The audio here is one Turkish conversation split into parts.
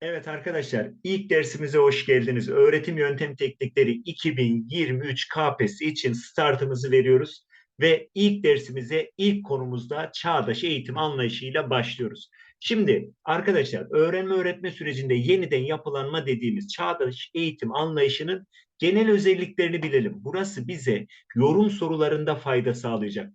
Evet arkadaşlar, ilk dersimize hoş geldiniz. Öğretim Yöntem Teknikleri 2023 KPSS için startımızı veriyoruz ve ilk dersimize ilk konumuzda çağdaş eğitim anlayışıyla başlıyoruz. Şimdi arkadaşlar, öğrenme öğretme sürecinde yeniden yapılanma dediğimiz çağdaş eğitim anlayışının genel özelliklerini bilelim. Burası bize yorum sorularında fayda sağlayacak.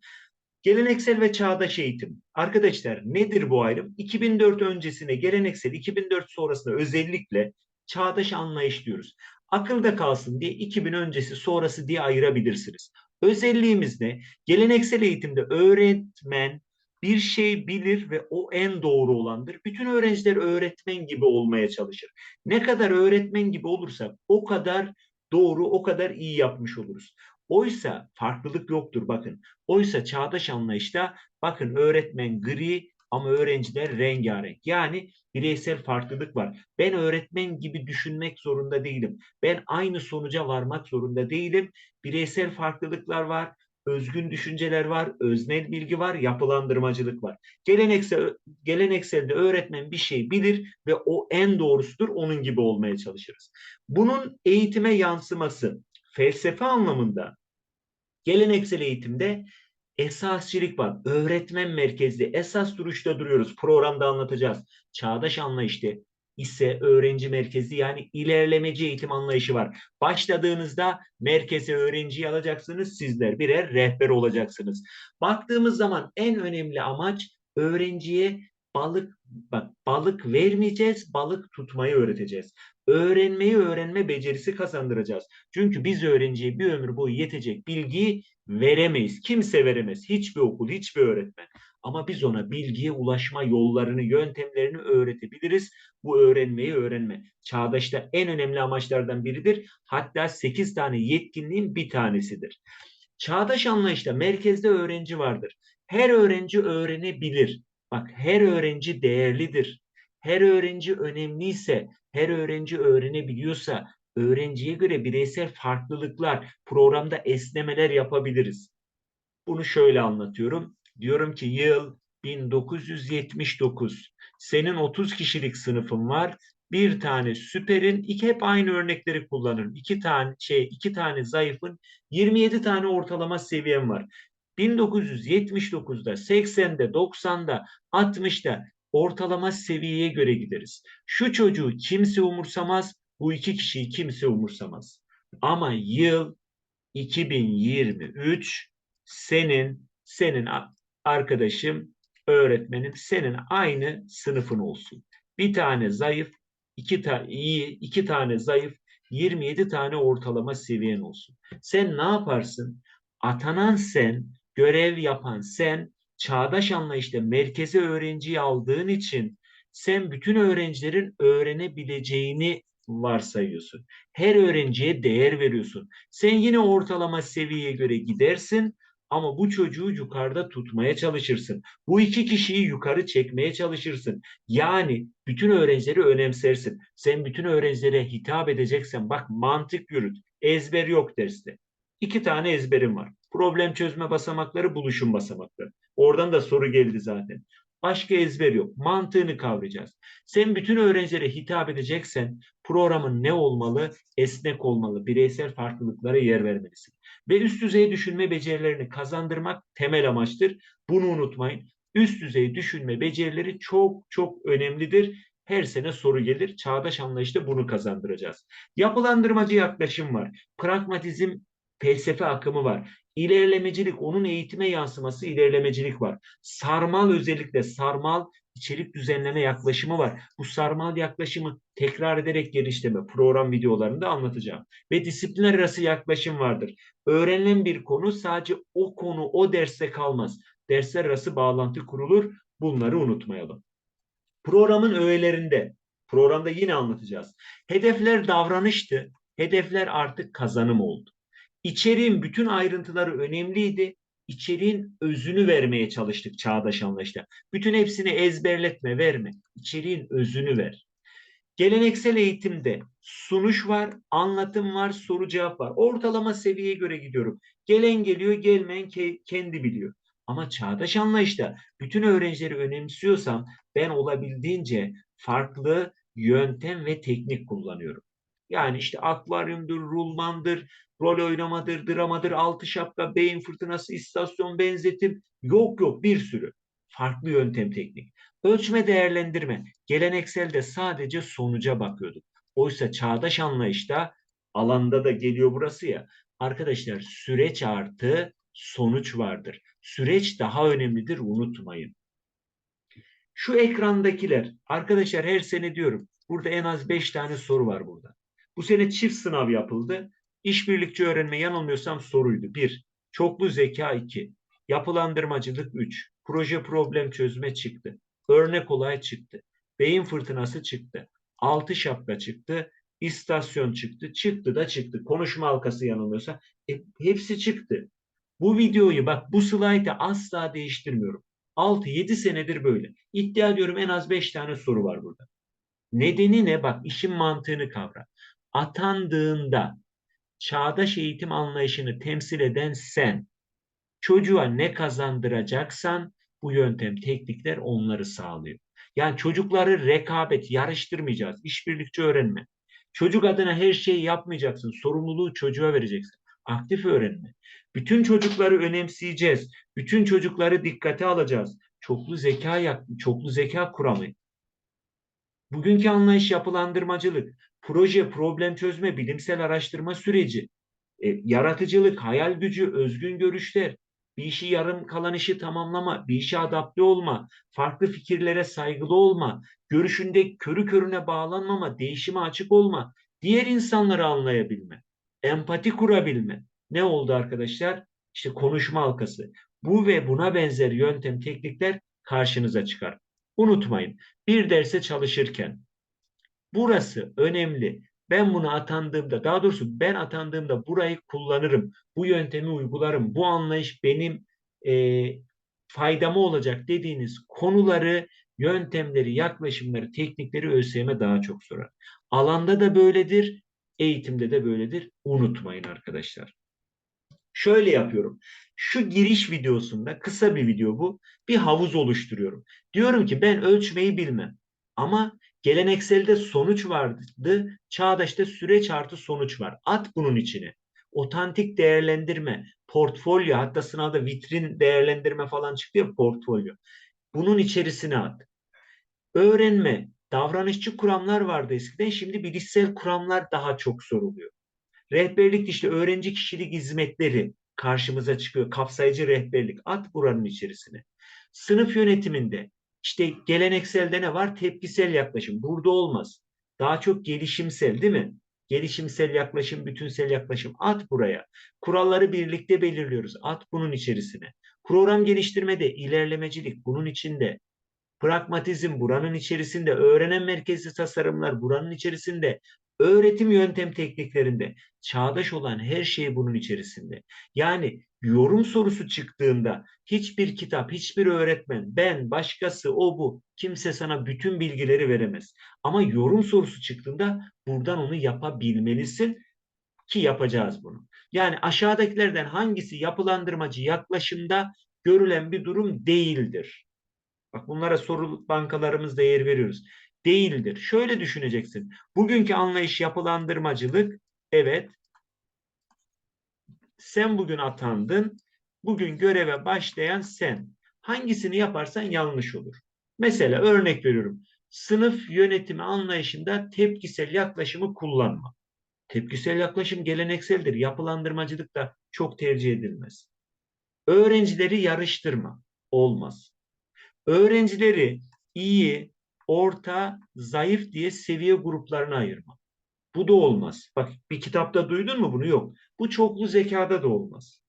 Geleneksel ve çağdaş eğitim. Arkadaşlar nedir bu ayrım? 2004 öncesine geleneksel, 2004 sonrasında özellikle çağdaş anlayış diyoruz. Akılda kalsın diye 2000 öncesi sonrası diye ayırabilirsiniz. Özelliğimiz ne? Geleneksel eğitimde öğretmen bir şey bilir ve o en doğru olandır. Bütün öğrenciler öğretmen gibi olmaya çalışır. Ne kadar öğretmen gibi olursak o kadar doğru, o kadar iyi yapmış oluruz. Oysa farklılık yoktur bakın. Oysa çağdaş anlayışta bakın öğretmen gri ama öğrenciler rengarenk. Yani bireysel farklılık var. Ben öğretmen gibi düşünmek zorunda değilim. Ben aynı sonuca varmak zorunda değilim. Bireysel farklılıklar var özgün düşünceler var, öznel bilgi var, yapılandırmacılık var. Geleneksel, gelenekselde öğretmen bir şey bilir ve o en doğrusudur, onun gibi olmaya çalışırız. Bunun eğitime yansıması felsefe anlamında Geleneksel eğitimde esasçilik var. Öğretmen merkezli esas duruşta duruyoruz. Programda anlatacağız. Çağdaş anlayışta ise öğrenci merkezi yani ilerlemeci eğitim anlayışı var. Başladığınızda merkeze öğrenciyi alacaksınız. Sizler birer rehber olacaksınız. Baktığımız zaman en önemli amaç öğrenciye balık bak balık vermeyeceğiz, balık tutmayı öğreteceğiz öğrenmeyi öğrenme becerisi kazandıracağız. Çünkü biz öğrenciye bir ömür boyu yetecek bilgiyi veremeyiz. Kimse veremez. Hiçbir okul, hiçbir öğretmen. Ama biz ona bilgiye ulaşma yollarını, yöntemlerini öğretebiliriz. Bu öğrenmeyi öğrenme. Çağdaşta en önemli amaçlardan biridir. Hatta 8 tane yetkinliğin bir tanesidir. Çağdaş anlayışta merkezde öğrenci vardır. Her öğrenci öğrenebilir. Bak her öğrenci değerlidir. Her öğrenci önemliyse her öğrenci öğrenebiliyorsa öğrenciye göre bireysel farklılıklar, programda esnemeler yapabiliriz. Bunu şöyle anlatıyorum. Diyorum ki yıl 1979. Senin 30 kişilik sınıfın var. Bir tane süperin, iki hep aynı örnekleri kullanırım. İki tane şey, iki tane zayıfın, 27 tane ortalama seviyem var. 1979'da, 80'de, 90'da, 60'da ortalama seviyeye göre gideriz. Şu çocuğu kimse umursamaz, bu iki kişiyi kimse umursamaz. Ama yıl 2023 senin senin arkadaşım öğretmenin senin aynı sınıfın olsun. Bir tane zayıf, iki tane iyi, iki tane zayıf, 27 tane ortalama seviyen olsun. Sen ne yaparsın? Atanan sen, görev yapan sen çağdaş anlayışta merkeze öğrenciyi aldığın için sen bütün öğrencilerin öğrenebileceğini varsayıyorsun. Her öğrenciye değer veriyorsun. Sen yine ortalama seviyeye göre gidersin ama bu çocuğu yukarıda tutmaya çalışırsın. Bu iki kişiyi yukarı çekmeye çalışırsın. Yani bütün öğrencileri önemsersin. Sen bütün öğrencilere hitap edeceksen bak mantık yürüt. Ezber yok derste. İki tane ezberim var. Problem çözme basamakları, buluşum basamakları. Oradan da soru geldi zaten. Başka ezber yok. Mantığını kavrayacağız. Sen bütün öğrencilere hitap edeceksen programın ne olmalı? Esnek olmalı. Bireysel farklılıklara yer vermelisin. Ve üst düzey düşünme becerilerini kazandırmak temel amaçtır. Bunu unutmayın. Üst düzey düşünme becerileri çok çok önemlidir. Her sene soru gelir. Çağdaş anlayışta bunu kazandıracağız. Yapılandırmacı yaklaşım var. Pragmatizm felsefe akımı var. İlerlemecilik, onun eğitime yansıması ilerlemecilik var. Sarmal özellikle sarmal içerik düzenleme yaklaşımı var. Bu sarmal yaklaşımı tekrar ederek geliştirme program videolarında anlatacağım. Ve disiplinler arası yaklaşım vardır. Öğrenilen bir konu sadece o konu o derste kalmaz. Dersler arası bağlantı kurulur. Bunları unutmayalım. Programın öğelerinde, programda yine anlatacağız. Hedefler davranıştı. Hedefler artık kazanım oldu. İçeriğin bütün ayrıntıları önemliydi. İçeriğin özünü vermeye çalıştık çağdaş anlayışta. Bütün hepsini ezberletme, verme. İçeriğin özünü ver. Geleneksel eğitimde sunuş var, anlatım var, soru cevap var. Ortalama seviyeye göre gidiyorum. Gelen geliyor, gelmeyen ke kendi biliyor. Ama çağdaş anlayışta bütün öğrencileri önemsiyorsam ben olabildiğince farklı yöntem ve teknik kullanıyorum. Yani işte akvaryumdur, rulmandır, rol oynamadır, dramadır, altı şapka, beyin fırtınası, istasyon benzetim. Yok yok bir sürü. Farklı yöntem teknik. Ölçme değerlendirme. Gelenekselde sadece sonuca bakıyorduk. Oysa çağdaş anlayışta alanda da geliyor burası ya. Arkadaşlar süreç artı sonuç vardır. Süreç daha önemlidir unutmayın. Şu ekrandakiler arkadaşlar her sene diyorum burada en az 5 tane soru var burada. Bu sene çift sınav yapıldı. İşbirlikçi öğrenme yanılmıyorsam soruydu. 1. Çoklu zeka 2. Yapılandırmacılık 3. Proje problem çözme çıktı. Örnek olay çıktı. Beyin fırtınası çıktı. Altı şapka çıktı. İstasyon çıktı. Çıktı da çıktı. Konuşma halkası yanılmıyorsa e, hepsi çıktı. Bu videoyu bak bu slaytı asla değiştirmiyorum. 6-7 senedir böyle. İddia ediyorum en az 5 tane soru var burada. Nedeni ne? Bak işin mantığını kavra. Atandığında çağdaş eğitim anlayışını temsil eden sen, çocuğa ne kazandıracaksan bu yöntem, teknikler onları sağlıyor. Yani çocukları rekabet, yarıştırmayacağız. İşbirlikçi öğrenme. Çocuk adına her şeyi yapmayacaksın. Sorumluluğu çocuğa vereceksin. Aktif öğrenme. Bütün çocukları önemseyeceğiz. Bütün çocukları dikkate alacağız. Çoklu zeka çoklu zeka kuramı. Bugünkü anlayış yapılandırmacılık, proje, problem çözme, bilimsel araştırma süreci, e, yaratıcılık, hayal gücü, özgün görüşler, bir işi yarım kalan işi tamamlama, bir işe adapte olma, farklı fikirlere saygılı olma, görüşünde körü körüne bağlanmama, değişime açık olma, diğer insanları anlayabilme, empati kurabilme. Ne oldu arkadaşlar? İşte konuşma halkası. Bu ve buna benzer yöntem, teknikler karşınıza çıkar. Unutmayın, bir derse çalışırken burası önemli. Ben bunu atandığımda, daha doğrusu ben atandığımda burayı kullanırım, bu yöntemi uygularım, bu anlayış benim e, faydama olacak dediğiniz konuları, yöntemleri, yaklaşımları, teknikleri ÖSYM daha çok sorar. Alanda da böyledir, eğitimde de böyledir. Unutmayın arkadaşlar. Şöyle yapıyorum. Şu giriş videosunda kısa bir video bu. Bir havuz oluşturuyorum. Diyorum ki ben ölçmeyi bilmem. Ama gelenekselde sonuç vardı. Çağdaşta süreç artı sonuç var. At bunun içine. Otantik değerlendirme, portfolyo hatta sınavda vitrin değerlendirme falan çıktı ya portfolyo. Bunun içerisine at. Öğrenme, davranışçı kuramlar vardı eskiden. Şimdi bilişsel kuramlar daha çok soruluyor. Rehberlik işte öğrenci kişilik hizmetleri karşımıza çıkıyor. Kapsayıcı rehberlik. At buranın içerisine. Sınıf yönetiminde işte gelenekselde ne var? Tepkisel yaklaşım. Burada olmaz. Daha çok gelişimsel değil mi? Gelişimsel yaklaşım, bütünsel yaklaşım. At buraya. Kuralları birlikte belirliyoruz. At bunun içerisine. Program geliştirmede ilerlemecilik bunun içinde. Pragmatizm buranın içerisinde. Öğrenen merkezli tasarımlar buranın içerisinde. Öğretim yöntem tekniklerinde çağdaş olan her şey bunun içerisinde. Yani yorum sorusu çıktığında hiçbir kitap, hiçbir öğretmen, ben, başkası, o bu, kimse sana bütün bilgileri veremez. Ama yorum sorusu çıktığında buradan onu yapabilmelisin ki yapacağız bunu. Yani aşağıdakilerden hangisi yapılandırmacı yaklaşımda görülen bir durum değildir. Bak bunlara soru bankalarımızda yer veriyoruz değildir. Şöyle düşüneceksin. Bugünkü anlayış yapılandırmacılık evet sen bugün atandın. Bugün göreve başlayan sen. Hangisini yaparsan yanlış olur. Mesela örnek veriyorum. Sınıf yönetimi anlayışında tepkisel yaklaşımı kullanma. Tepkisel yaklaşım gelenekseldir. Yapılandırmacılık da çok tercih edilmez. Öğrencileri yarıştırma. Olmaz. Öğrencileri iyi, orta, zayıf diye seviye gruplarına ayırma. Bu da olmaz. Bak bir kitapta duydun mu bunu? Yok. Bu çoklu zekada da olmaz.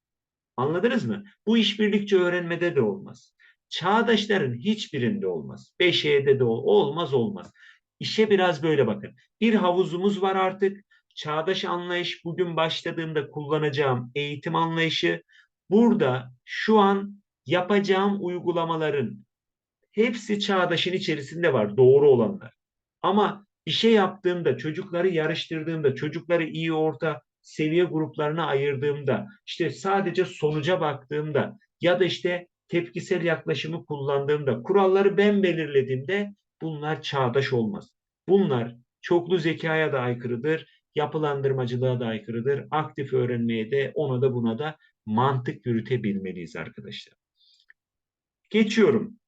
Anladınız mı? Bu işbirlikçi öğrenmede de olmaz. Çağdaşların hiçbirinde olmaz. 5E'de de olmaz olmaz. İşe biraz böyle bakın. Bir havuzumuz var artık. Çağdaş anlayış bugün başladığımda kullanacağım eğitim anlayışı. Burada şu an yapacağım uygulamaların hepsi çağdaşın içerisinde var doğru olanlar. Ama bir şey yaptığımda, çocukları yarıştırdığımda, çocukları iyi orta seviye gruplarına ayırdığımda, işte sadece sonuca baktığımda ya da işte tepkisel yaklaşımı kullandığımda, kuralları ben belirlediğimde bunlar çağdaş olmaz. Bunlar çoklu zekaya da aykırıdır, yapılandırmacılığa da aykırıdır, aktif öğrenmeye de ona da buna da mantık yürütebilmeliyiz arkadaşlar. Geçiyorum.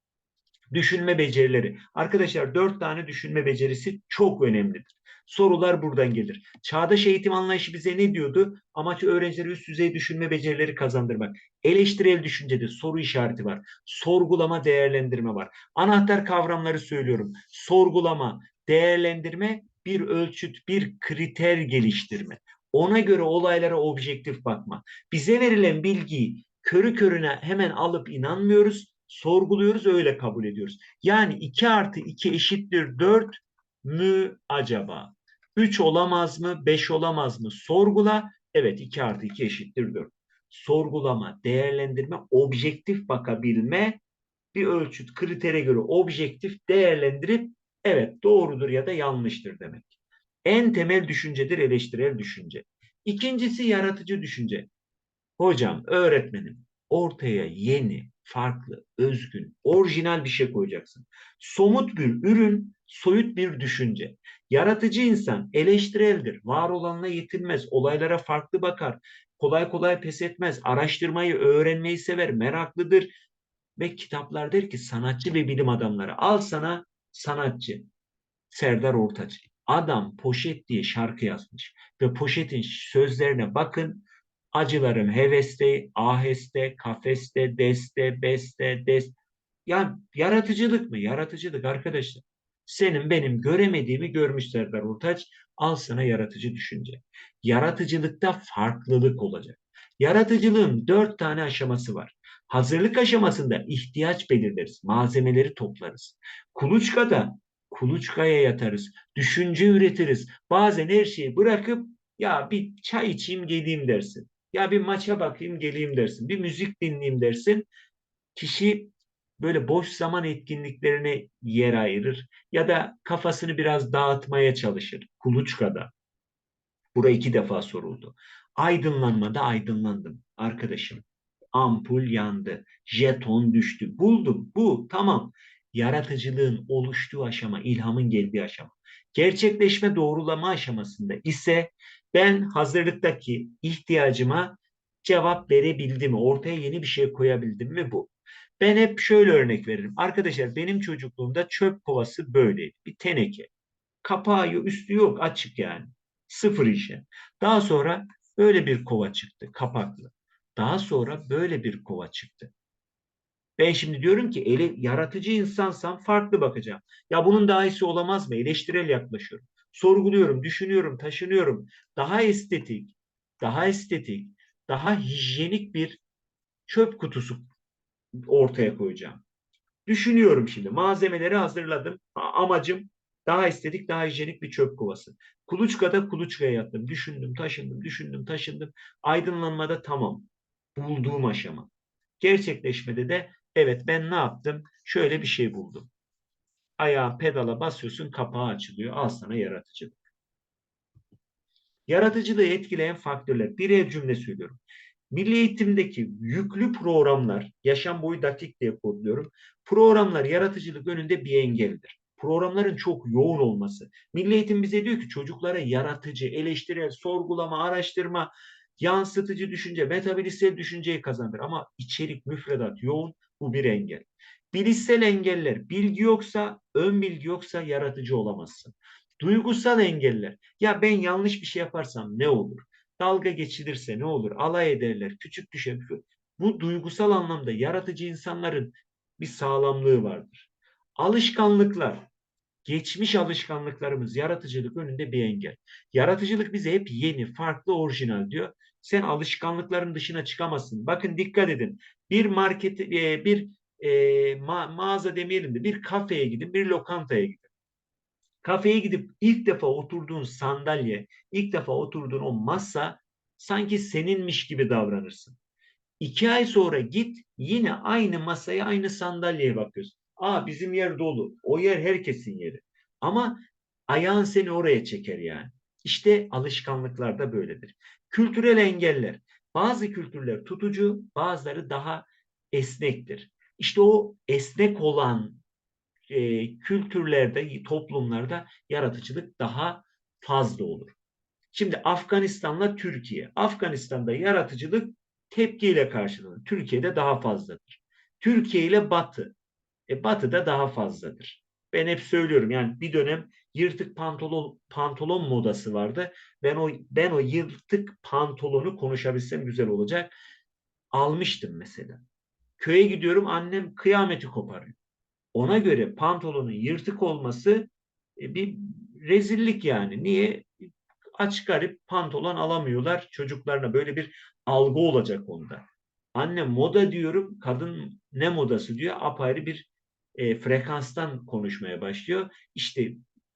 Düşünme becerileri. Arkadaşlar dört tane düşünme becerisi çok önemlidir. Sorular buradan gelir. Çağdaş eğitim anlayışı bize ne diyordu? Amaç öğrencilere üst düzey düşünme becerileri kazandırmak. Eleştirel düşüncede soru işareti var. Sorgulama, değerlendirme var. Anahtar kavramları söylüyorum. Sorgulama, değerlendirme, bir ölçüt, bir kriter geliştirme. Ona göre olaylara objektif bakma. Bize verilen bilgiyi körü körüne hemen alıp inanmıyoruz sorguluyoruz öyle kabul ediyoruz. Yani 2 artı 2 eşittir 4 mü acaba? 3 olamaz mı? 5 olamaz mı? Sorgula. Evet 2 artı 2 eşittir 4. Sorgulama, değerlendirme, objektif bakabilme bir ölçüt kritere göre objektif değerlendirip evet doğrudur ya da yanlıştır demek. En temel düşüncedir eleştirel düşünce. İkincisi yaratıcı düşünce. Hocam, öğretmenim ortaya yeni, farklı, özgün, orijinal bir şey koyacaksın. Somut bir ürün, soyut bir düşünce. Yaratıcı insan eleştireldir. Var olanla yetinmez. Olaylara farklı bakar. Kolay kolay pes etmez. Araştırmayı, öğrenmeyi sever. Meraklıdır. Ve kitaplar der ki sanatçı ve bilim adamları. Al sana sanatçı. Serdar Ortaç. Adam poşet diye şarkı yazmış. Ve poşetin sözlerine bakın Acılarım heveste, aheste, kafeste, deste, beste, des. Ya yaratıcılık mı? Yaratıcılık arkadaşlar. Senin benim göremediğimi görmüş Serdar Ortaç. Al sana yaratıcı düşünce. Yaratıcılıkta farklılık olacak. Yaratıcılığın dört tane aşaması var. Hazırlık aşamasında ihtiyaç belirleriz. Malzemeleri toplarız. Kuluçkada kuluçkaya yatarız. Düşünce üretiriz. Bazen her şeyi bırakıp ya bir çay içeyim geleyim dersin. Ya bir maça bakayım geleyim dersin. Bir müzik dinleyeyim dersin. Kişi böyle boş zaman etkinliklerine yer ayırır ya da kafasını biraz dağıtmaya çalışır. Kuluçkada. Bura iki defa soruldu. Aydınlanmada aydınlandım arkadaşım. Ampul yandı. Jeton düştü. Buldum. Bu tamam. Yaratıcılığın oluştuğu aşama, ilhamın geldiği aşama. Gerçekleşme doğrulama aşamasında ise ben hazırlıktaki ihtiyacıma cevap verebildim mi? Ortaya yeni bir şey koyabildim mi bu? Ben hep şöyle örnek veririm. Arkadaşlar benim çocukluğumda çöp kovası böyle bir teneke. Kapağı üstü yok açık yani. Sıfır işe. Daha sonra böyle bir kova çıktı kapaklı. Daha sonra böyle bir kova çıktı. Ben şimdi diyorum ki ele, yaratıcı insansam farklı bakacağım. Ya bunun daha iyisi olamaz mı? Eleştirel yaklaşıyorum sorguluyorum, düşünüyorum, taşınıyorum. Daha estetik, daha estetik, daha hijyenik bir çöp kutusu ortaya koyacağım. Düşünüyorum şimdi. Malzemeleri hazırladım. Amacım daha estetik, daha hijyenik bir çöp kovası. Kuluçkada kuluçkaya yattım. Düşündüm, taşındım, düşündüm, taşındım. Aydınlanmada tamam. Bulduğum aşama. Gerçekleşmede de evet ben ne yaptım? Şöyle bir şey buldum ayağı pedala basıyorsun kapağı açılıyor. Al sana yaratıcılık. Yaratıcılığı etkileyen faktörler. Birer cümle söylüyorum. Milli eğitimdeki yüklü programlar, yaşam boyu dakik diye kodluyorum. Programlar yaratıcılık önünde bir engeldir. Programların çok yoğun olması. Milli eğitim bize diyor ki çocuklara yaratıcı, eleştirel, sorgulama, araştırma, yansıtıcı düşünce, metabilistsel düşünceyi kazandır. Ama içerik, müfredat yoğun, bu bir engel. Bilişsel engeller, bilgi yoksa, ön bilgi yoksa yaratıcı olamazsın. Duygusal engeller, ya ben yanlış bir şey yaparsam ne olur? Dalga geçilirse ne olur? Alay ederler, küçük düşer. Bu duygusal anlamda yaratıcı insanların bir sağlamlığı vardır. Alışkanlıklar, geçmiş alışkanlıklarımız yaratıcılık önünde bir engel. Yaratıcılık bize hep yeni, farklı, orijinal diyor. Sen alışkanlıkların dışına çıkamazsın. Bakın dikkat edin. Bir market, e, bir e, ma mağaza demeyelim de bir kafeye gidin, bir lokantaya gidin. Kafeye gidip ilk defa oturduğun sandalye, ilk defa oturduğun o masa sanki seninmiş gibi davranırsın. İki ay sonra git yine aynı masaya, aynı sandalyeye bakıyorsun. Aa bizim yer dolu. O yer herkesin yeri. Ama ayağın seni oraya çeker yani. İşte alışkanlıklar da böyledir. Kültürel engeller. Bazı kültürler tutucu, bazıları daha esnektir. İşte o esnek olan e, kültürlerde, toplumlarda yaratıcılık daha fazla olur. Şimdi Afganistan'la Türkiye. Afganistan'da yaratıcılık tepkiyle karşılanır. Türkiye'de daha fazladır. Türkiye ile Batı. E, Batı'da daha fazladır. Ben hep söylüyorum yani bir dönem yırtık pantolon pantolon modası vardı. Ben o ben o yırtık pantolonu konuşabilsem güzel olacak. Almıştım mesela. Köye gidiyorum annem kıyameti koparıyor. Ona göre pantolonun yırtık olması e, bir rezillik yani. Niye? Aç garip pantolon alamıyorlar çocuklarına. Böyle bir algı olacak onda. Anne moda diyorum, kadın ne modası diyor. Apayrı bir e, frekanstan konuşmaya başlıyor. İşte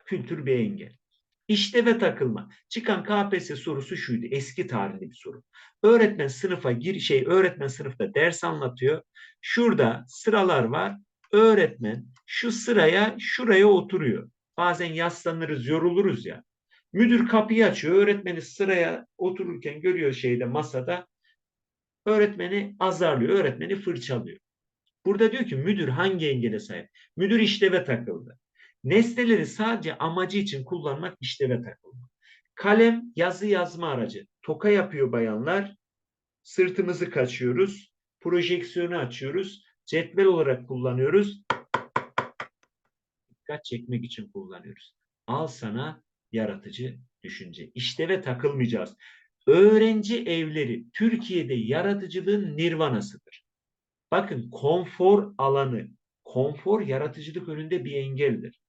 kültür bir engel. İşte ve takılma. Çıkan KPSS sorusu şuydu. Eski tarihli bir soru. Öğretmen sınıfa gir şey öğretmen sınıfta ders anlatıyor. Şurada sıralar var. Öğretmen şu sıraya şuraya oturuyor. Bazen yaslanırız, yoruluruz ya. Müdür kapıyı açıyor. Öğretmeni sıraya otururken görüyor şeyde masada. Öğretmeni azarlıyor. Öğretmeni fırçalıyor. Burada diyor ki müdür hangi engele sahip? Müdür işleve takıldı. Nesneleri sadece amacı için kullanmak işleve takıldı. Kalem yazı yazma aracı. Toka yapıyor bayanlar. Sırtımızı kaçıyoruz. Projeksiyonu açıyoruz. Cetvel olarak kullanıyoruz. Dikkat çekmek için kullanıyoruz. Al sana yaratıcı düşünce. İşleve takılmayacağız. Öğrenci evleri Türkiye'de yaratıcılığın nirvanasıdır. Bakın konfor alanı, konfor yaratıcılık önünde bir engeldir.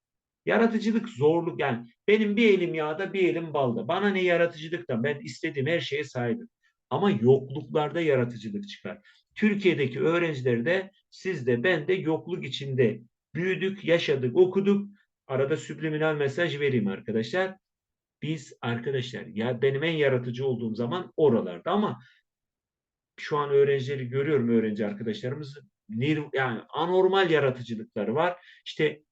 Yaratıcılık zorluk yani benim bir elim yağda bir elim balda. Bana ne yaratıcılıktan ben istediğim her şeye sahibim. Ama yokluklarda yaratıcılık çıkar. Türkiye'deki öğrenciler de siz de ben de yokluk içinde büyüdük, yaşadık, okuduk. Arada subliminal mesaj vereyim arkadaşlar. Biz arkadaşlar ya benim en yaratıcı olduğum zaman oralarda ama şu an öğrencileri görüyorum öğrenci arkadaşlarımız yani anormal yaratıcılıkları var. İşte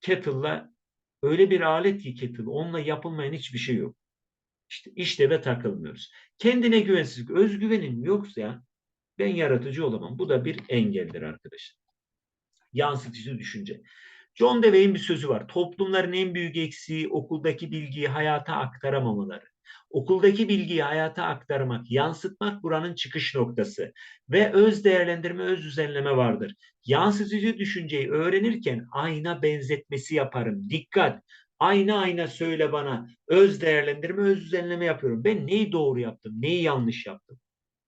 kettle'la öyle bir alet ki kettle onunla yapılmayan hiçbir şey yok. İşte işleve takılmıyoruz. Kendine güvensizlik, özgüvenin yoksa ben yaratıcı olamam. Bu da bir engeldir arkadaşlar. Yansıtıcı düşünce. John Dewey'in bir sözü var. Toplumların en büyük eksiği okuldaki bilgiyi hayata aktaramamaları. Okuldaki bilgiyi hayata aktarmak, yansıtmak buranın çıkış noktası ve öz değerlendirme, öz düzenleme vardır. Yansıtıcı düşünceyi öğrenirken ayna benzetmesi yaparım. Dikkat! Ayna ayna söyle bana. Öz değerlendirme, öz düzenleme yapıyorum. Ben neyi doğru yaptım, neyi yanlış yaptım?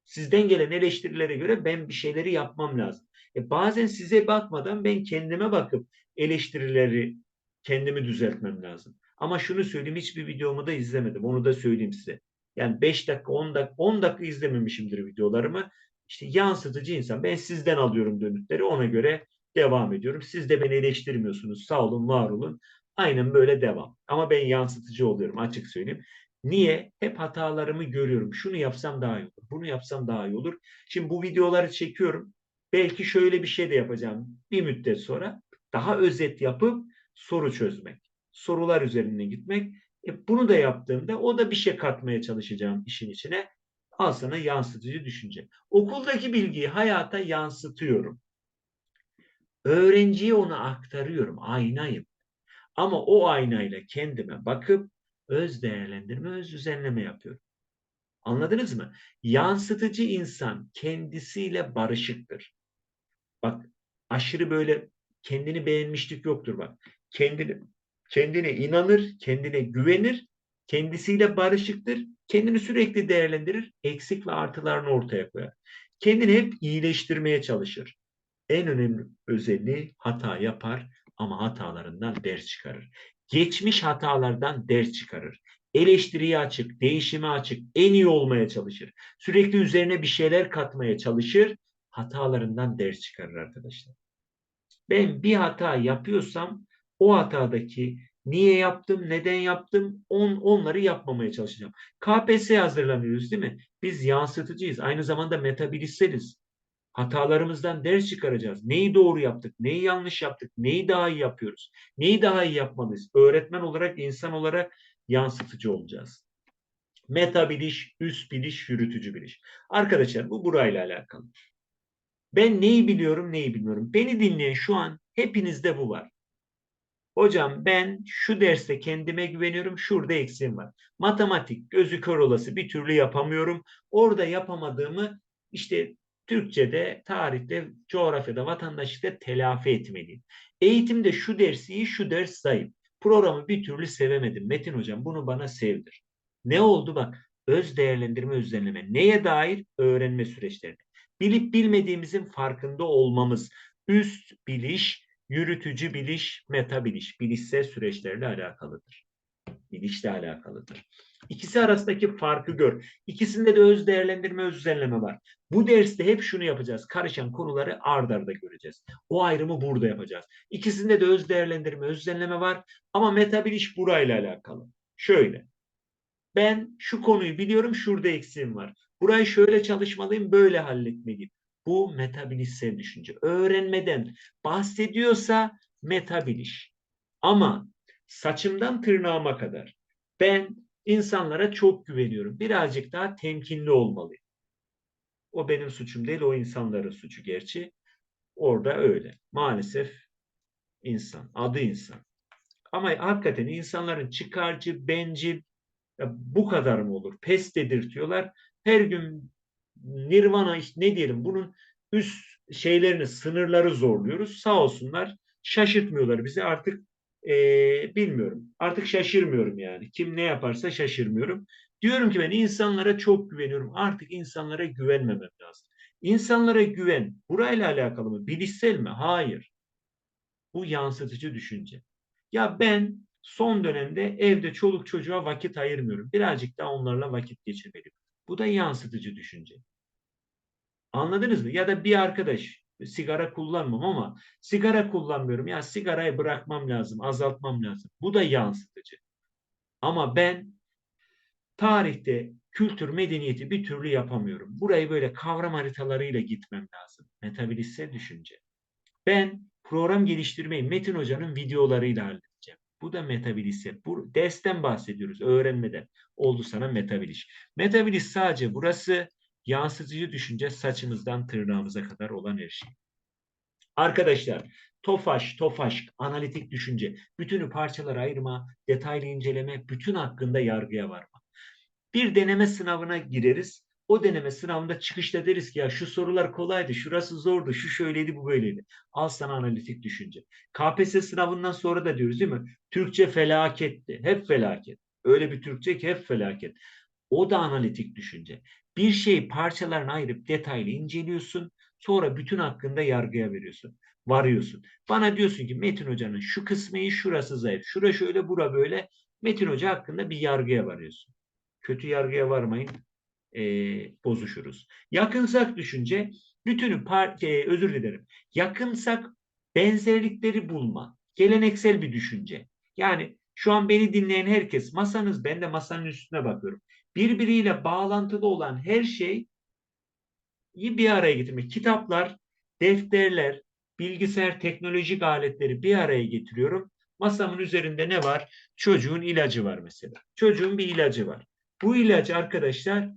Sizden gelen eleştirilere göre ben bir şeyleri yapmam lazım. E bazen size bakmadan ben kendime bakıp eleştirileri kendimi düzeltmem lazım. Ama şunu söyleyeyim hiçbir videomu da izlemedim. Onu da söyleyeyim size. Yani 5 dakika 10 dakika 10 dakika izlememişimdir videolarımı. İşte yansıtıcı insan. Ben sizden alıyorum dönütleri. Ona göre devam ediyorum. Siz de beni eleştirmiyorsunuz. Sağ olun, var olun. Aynen böyle devam. Ama ben yansıtıcı oluyorum açık söyleyeyim. Niye? Hep hatalarımı görüyorum. Şunu yapsam daha iyi olur. Bunu yapsam daha iyi olur. Şimdi bu videoları çekiyorum. Belki şöyle bir şey de yapacağım. Bir müddet sonra daha özet yapıp soru çözmek sorular üzerinden gitmek. E, bunu da yaptığımda o da bir şey katmaya çalışacağım işin içine. Al sana yansıtıcı düşünce. Okuldaki bilgiyi hayata yansıtıyorum. Öğrenciye onu aktarıyorum. Aynayım. Ama o aynayla kendime bakıp öz değerlendirme, öz düzenleme yapıyorum. Anladınız mı? Yansıtıcı insan kendisiyle barışıktır. Bak aşırı böyle kendini beğenmişlik yoktur bak. Kendini kendine inanır, kendine güvenir, kendisiyle barışıktır, kendini sürekli değerlendirir, eksik ve artılarını ortaya koyar. Kendini hep iyileştirmeye çalışır. En önemli özelliği hata yapar ama hatalarından ders çıkarır. Geçmiş hatalardan ders çıkarır. Eleştiriye açık, değişime açık, en iyi olmaya çalışır. Sürekli üzerine bir şeyler katmaya çalışır. Hatalarından ders çıkarır arkadaşlar. Ben bir hata yapıyorsam o hatadaki niye yaptım, neden yaptım on, onları yapmamaya çalışacağım. KPSS hazırlanıyoruz değil mi? Biz yansıtıcıyız. Aynı zamanda metabilistleriz. Hatalarımızdan ders çıkaracağız. Neyi doğru yaptık, neyi yanlış yaptık, neyi daha iyi yapıyoruz, neyi daha iyi yapmalıyız. Öğretmen olarak, insan olarak yansıtıcı olacağız. Meta biliş, üst biliş, yürütücü biliş. Arkadaşlar bu burayla alakalı. Ben neyi biliyorum, neyi bilmiyorum. Beni dinleyen şu an hepinizde bu var. Hocam ben şu derste kendime güveniyorum. Şurada eksiğim var. Matematik gözü kör olası bir türlü yapamıyorum. Orada yapamadığımı işte Türkçe'de, tarihte, coğrafyada, vatandaşlıkta telafi etmeliyim. Eğitimde şu ders iyi, şu ders zayıf. Programı bir türlü sevemedim. Metin hocam bunu bana sevdir. Ne oldu bak? Öz değerlendirme, özlemleme. Neye dair? Öğrenme süreçlerine. Bilip bilmediğimizin farkında olmamız. Üst biliş, yürütücü biliş, meta biliş. Bilişsel süreçlerle alakalıdır. Bilişle alakalıdır. İkisi arasındaki farkı gör. İkisinde de öz değerlendirme, öz düzenleme var. Bu derste hep şunu yapacağız. Karışan konuları ard arda göreceğiz. O ayrımı burada yapacağız. İkisinde de öz değerlendirme, öz düzenleme var. Ama metabiliş burayla alakalı. Şöyle. Ben şu konuyu biliyorum, şurada eksiğim var. Burayı şöyle çalışmalıyım, böyle halletmeliyim. Bu metabilişsel düşünce. Öğrenmeden bahsediyorsa metabiliş. Ama saçımdan tırnağıma kadar ben insanlara çok güveniyorum. Birazcık daha temkinli olmalıyım. O benim suçum değil, o insanların suçu gerçi. Orada öyle. Maalesef insan, adı insan. Ama hakikaten insanların çıkarcı, bencil, bu kadar mı olur? Pes dedirtiyorlar. Her gün nirvana işte ne diyelim bunun üst şeylerini, sınırları zorluyoruz. Sağ olsunlar şaşırtmıyorlar bizi artık e, bilmiyorum. Artık şaşırmıyorum yani. Kim ne yaparsa şaşırmıyorum. Diyorum ki ben insanlara çok güveniyorum. Artık insanlara güvenmemem lazım. İnsanlara güven burayla alakalı mı? Bilişsel mi? Hayır. Bu yansıtıcı düşünce. Ya ben son dönemde evde çoluk çocuğa vakit ayırmıyorum. Birazcık daha onlarla vakit geçirmeliyim. Bu da yansıtıcı düşünce. Anladınız mı? Ya da bir arkadaş sigara kullanmam ama sigara kullanmıyorum. Ya sigarayı bırakmam lazım, azaltmam lazım. Bu da yansıtıcı. Ama ben tarihte kültür medeniyeti bir türlü yapamıyorum. Burayı böyle kavram haritalarıyla gitmem lazım. Metabilistsel düşünce. Ben program geliştirmeyi Metin Hoca'nın videolarıyla halledeceğim. Bu da metabilistsel. Bu dersten bahsediyoruz, öğrenmeden. Oldu sana metabiliş. Metabilis sadece burası yansıtıcı düşünce saçımızdan tırnağımıza kadar olan her şey. Arkadaşlar Tofaş, Tofaş, analitik düşünce, bütünü parçalara ayırma, detaylı inceleme, bütün hakkında yargıya varma. Bir deneme sınavına gireriz. O deneme sınavında çıkışta deriz ki ya şu sorular kolaydı, şurası zordu, şu şöyleydi, bu böyleydi. Al sana analitik düşünce. KPSS sınavından sonra da diyoruz değil mi? Türkçe felaketti. Hep felaket. Öyle bir Türkçe ki hep felaket. O da analitik düşünce. Bir şeyi parçalarına ayırıp detaylı inceliyorsun. Sonra bütün hakkında yargıya veriyorsun. Varıyorsun. Bana diyorsun ki Metin Hoca'nın şu kısmı şurası zayıf. Şura şöyle, bura böyle. Metin Hoca hakkında bir yargıya varıyorsun. Kötü yargıya varmayın. E, bozuşuruz. Yakınsak düşünce bütünü par e, özür dilerim. Yakınsak benzerlikleri bulma. Geleneksel bir düşünce. Yani şu an beni dinleyen herkes masanız ben de masanın üstüne bakıyorum birbiriyle bağlantılı olan her şeyi bir araya getirmek. Kitaplar, defterler, bilgisayar teknolojik aletleri bir araya getiriyorum. Masamın üzerinde ne var? Çocuğun ilacı var mesela. Çocuğun bir ilacı var. Bu ilacı arkadaşlar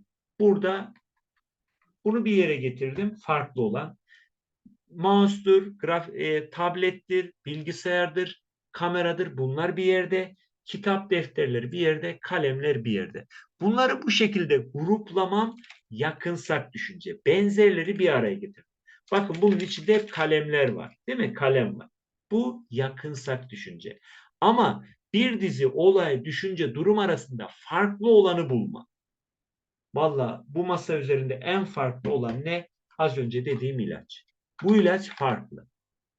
burada bunu bir yere getirdim. Farklı olan. Mouse'dur, graf, e, tablettir, bilgisayardır, kameradır. Bunlar bir yerde kitap defterleri bir yerde, kalemler bir yerde. Bunları bu şekilde gruplamam yakınsak düşünce. Benzerleri bir araya getir. Bakın bunun içinde hep kalemler var. Değil mi? Kalem var. Bu yakınsak düşünce. Ama bir dizi olay, düşünce, durum arasında farklı olanı bulma. Valla bu masa üzerinde en farklı olan ne? Az önce dediğim ilaç. Bu ilaç farklı.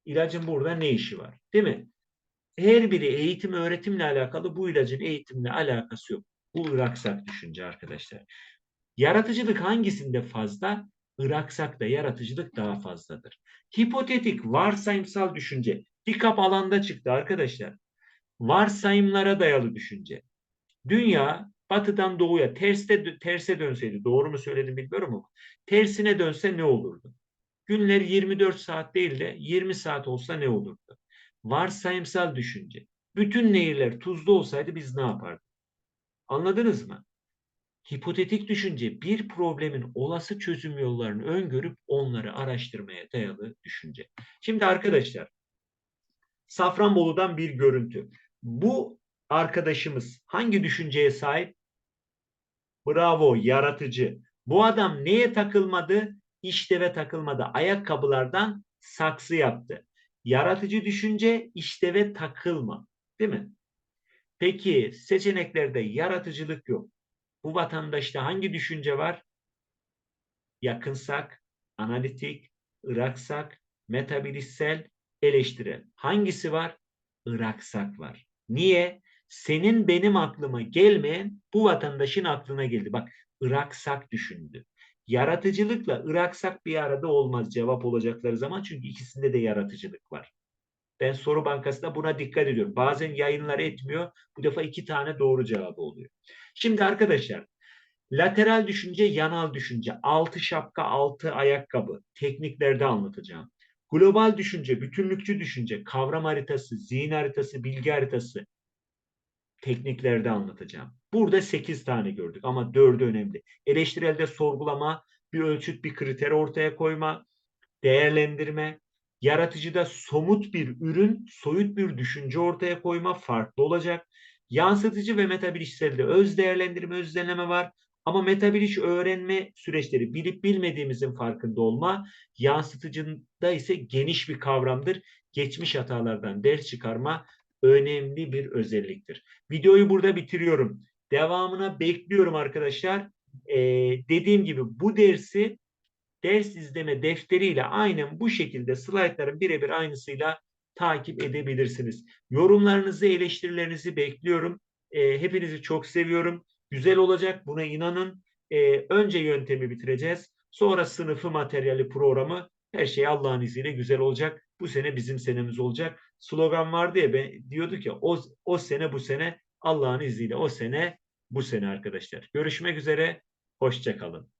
İlacın burada ne işi var? Değil mi? her biri eğitim öğretimle alakalı bu ilacın eğitimle alakası yok. Bu Iraksak düşünce arkadaşlar. Yaratıcılık hangisinde fazla? Iraksak'ta yaratıcılık daha fazladır. Hipotetik varsayımsal düşünce. Dikap alanda çıktı arkadaşlar. Varsayımlara dayalı düşünce. Dünya batıdan doğuya terste, terse dönseydi doğru mu söyledim bilmiyorum ama tersine dönse ne olurdu? Günler 24 saat değil de 20 saat olsa ne olurdu? varsayımsal düşünce. Bütün nehirler tuzlu olsaydı biz ne yapardık? Anladınız mı? Hipotetik düşünce bir problemin olası çözüm yollarını öngörüp onları araştırmaya dayalı düşünce. Şimdi arkadaşlar Safranbolu'dan bir görüntü. Bu arkadaşımız hangi düşünceye sahip? Bravo, yaratıcı. Bu adam neye takılmadı? İşleve takılmadı. Ayakkabılardan saksı yaptı. Yaratıcı düşünce işleve takılma. Değil mi? Peki seçeneklerde yaratıcılık yok. Bu vatandaşta hangi düşünce var? Yakınsak, analitik, ıraksak, metabilissel, eleştirel. Hangisi var? Iraksak var. Niye? Senin benim aklıma gelmeyen bu vatandaşın aklına geldi. Bak Iraksak düşündü. Yaratıcılıkla Iraksak bir arada olmaz cevap olacakları zaman çünkü ikisinde de yaratıcılık var. Ben soru bankasında buna dikkat ediyorum. Bazen yayınlar etmiyor. Bu defa iki tane doğru cevabı oluyor. Şimdi arkadaşlar lateral düşünce, yanal düşünce, altı şapka, altı ayakkabı tekniklerde anlatacağım. Global düşünce, bütünlükçü düşünce, kavram haritası, zihin haritası, bilgi haritası tekniklerde anlatacağım. Burada 8 tane gördük ama 4'ü önemli. Eleştirelde sorgulama, bir ölçüt, bir kriter ortaya koyma, değerlendirme, yaratıcıda somut bir ürün, soyut bir düşünce ortaya koyma farklı olacak. Yansıtıcı ve metabilişselde öz değerlendirme, öz deneme var. Ama metabiliş öğrenme süreçleri bilip bilmediğimizin farkında olma, yansıtıcında ise geniş bir kavramdır. Geçmiş hatalardan ders çıkarma önemli bir özelliktir. Videoyu burada bitiriyorum. Devamına bekliyorum arkadaşlar. Ee, dediğim gibi bu dersi ders izleme defteriyle aynen bu şekilde slaytların birebir aynısıyla takip edebilirsiniz. Yorumlarınızı, eleştirilerinizi bekliyorum. E, hepinizi çok seviyorum. Güzel olacak buna inanın. E, önce yöntemi bitireceğiz. Sonra sınıfı, materyali, programı her şey Allah'ın izniyle güzel olacak. Bu sene bizim senemiz olacak. Slogan vardı ya ben diyordu ki o, o sene bu sene Allah'ın izniyle o sene bu sene arkadaşlar. Görüşmek üzere. Hoşçakalın.